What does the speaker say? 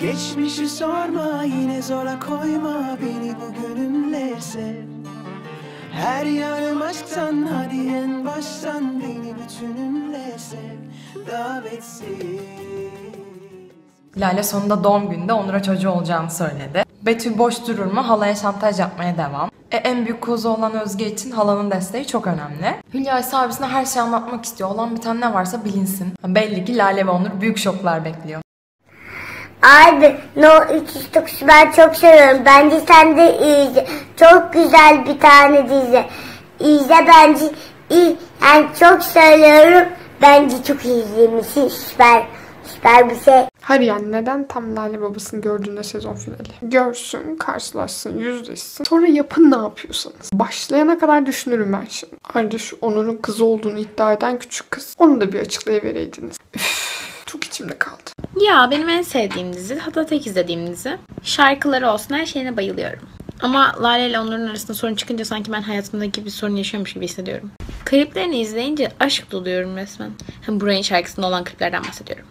Geçmişi sorma yine zora koyma beni bugünümle sev Her yanım aşktan hadi en baştan beni bütünümle Davetsiz Lale sonunda doğum gününde Onur'a çocuğu olacağını söyledi. Betül boş durur mu halaya şantaj yapmaya devam. E, en büyük kozu olan Özge için halanın desteği çok önemli. Hülya ise abisine her şeyi anlatmak istiyor. Olan bir tane ne varsa bilinsin. Belli ki Lale ve Onur büyük şoklar bekliyor. Abi No 309 ben çok seviyorum. Bence sen de izle. Çok güzel bir tane dizi. İzle bence iyi. Yani çok söylüyorum. Bence çok iyi izlemişsin. Süper. Süper bir şey. Hayır yani neden tam Lale babasını gördüğünde sezon finali? Görsün, karşılaşsın, yüzleşsin. Sonra yapın ne yapıyorsanız. Başlayana kadar düşünürüm ben şimdi. Ayrıca şu Onur'un kızı olduğunu iddia eden küçük kız. Onu da bir açıklayıvereydiniz. Üf, çok içimde kaldı. Ya benim en sevdiğim dizi, hatta tek izlediğim dizi. Şarkıları olsun her şeyine bayılıyorum. Ama Lale ile onların arasında sorun çıkınca sanki ben hayatımdaki bir sorun yaşıyormuş gibi hissediyorum. Kliplerini izleyince aşk doluyorum resmen. Hem Buray'ın şarkısında olan kliplerden bahsediyorum.